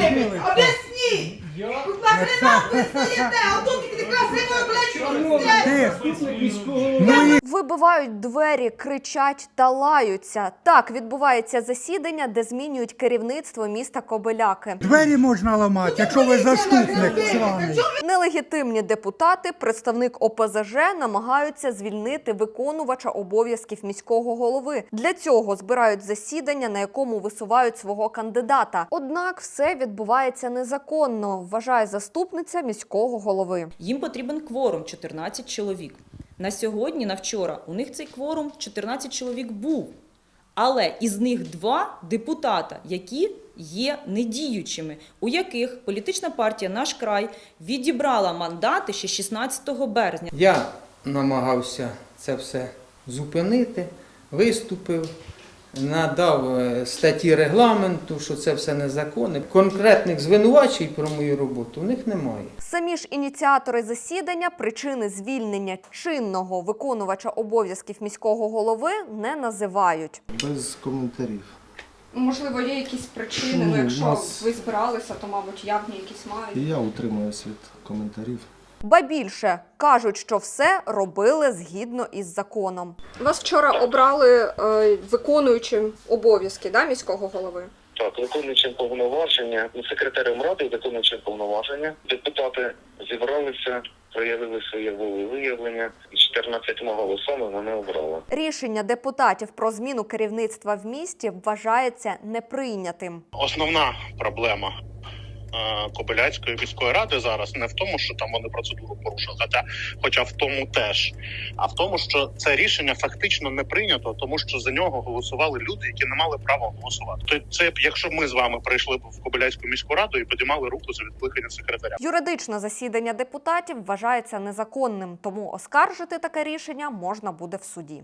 красивий? Об'ясніть! Тут нахрена ви стоїте, а тут красиво красивою, блядь, Ти, Заступник міського ну і Вибивають двері, кричать та лаються. Так відбувається засідання, де змінюють керівництво міста Кобиляки. двері можна ламати, якщо ви заступник сраний. Нелегітимні депутати, представник ОПЗЖ, намагаються звільнити виконувача обов'язків міського голови. Для цього збирають засідання, на якому висувають свого кандидата. Однак все відбувається незаконно, вважає заступниця міського голови. Їм потрібен кворум 14 чоловік. На сьогодні, на вчора, у них цей кворум 14 чоловік був. Але із них два депутата, які є недіючими, у яких політична партія Наш край відібрала мандати ще 16 березня. Я намагався це все зупинити, виступив, надав е, статті регламенту, що це все незаконне. Конкретних звинувачень про мою роботу у них немає. Самі ж ініціатори засідання причини звільнення чинного виконувача обов'язків міського голови не називають. Без коментарів. Можливо, є якісь причини, ну якщо нас- ви збиралися, то, мабуть, явні якісь І мають. я утримуюсь від коментарів. Ба більше кажуть, що все робили згідно із законом. Вас вчора обрали е, виконуючим обов'язки да, міського голови. Так, виконуючим повноваження, ну, секретарем ради, виконуючим повноваження, депутати зібралися, проявили своє волевиявлення і 14 голосами мене обрали. Рішення депутатів про зміну керівництва в місті вважається неприйнятим. Основна проблема Кобиляцької міської ради зараз не в тому, що там вони процедуру порушили, хоча, в тому теж, а в тому, що це рішення фактично не прийнято, тому що за нього голосували люди, які не мали права голосувати. То це якщо ми з вами прийшли б в Кобиляцьку міську раду і підіймали руку за відкликання секретаря. Юридично засідання депутатів вважається незаконним, тому оскаржити таке рішення можна буде в суді.